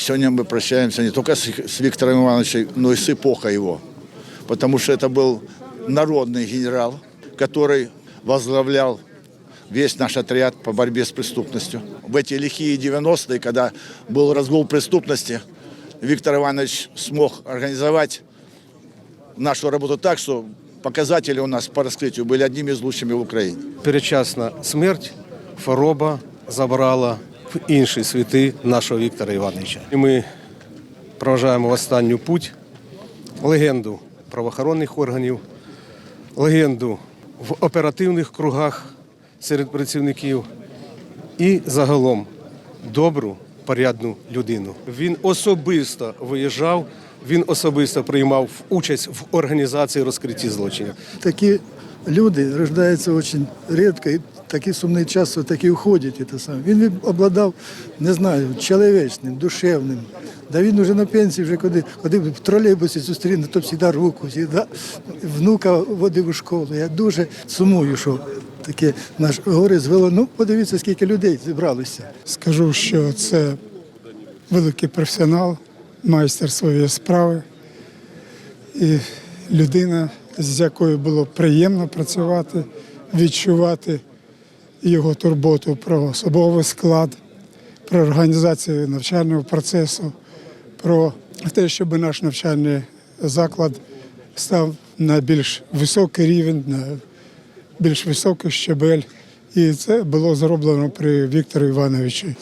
Сегодня мы прощаемся не только с, с Виктором Ивановичем, но и с эпохой его. Потому что это был народный генерал, который возглавлял весь наш отряд по борьбе с преступностью. В эти лихие 90-е, когда был разгул преступности, Виктор Иванович смог организовать нашу работу так, что показатели у нас по раскрытию были одними из лучшими в Украине. Передчасна смерть, хвороба забрала інші світи нашого Віктора Івановича. І ми проважаємо останню путь легенду правоохоронних органів, легенду в оперативних кругах серед працівників і загалом добру, порядну людину. Він особисто виїжджав, він особисто приймав участь в організації розкритті злочинів. Такі люди рождаються дуже рідко, такий сумний час, такі уходять. І саме. Він обладав, не знаю, чоловічним, душевним. Да він вже на пенсії, вже коли, коли в тролейбусі зустріне, то завжди руку, завжди внука водив у школу. Я дуже сумую, що таке наш горе звело. Ну, подивіться, скільки людей зібралося. Скажу, що це великий професіонал, майстер своєї справи і людина, з якою було приємно працювати, відчувати його турботу про особовий склад, про організацію навчального процесу, про те, щоб наш навчальний заклад став на більш високий рівень, на більш високий щебель. І це було зроблено при Вікторі Івановичу.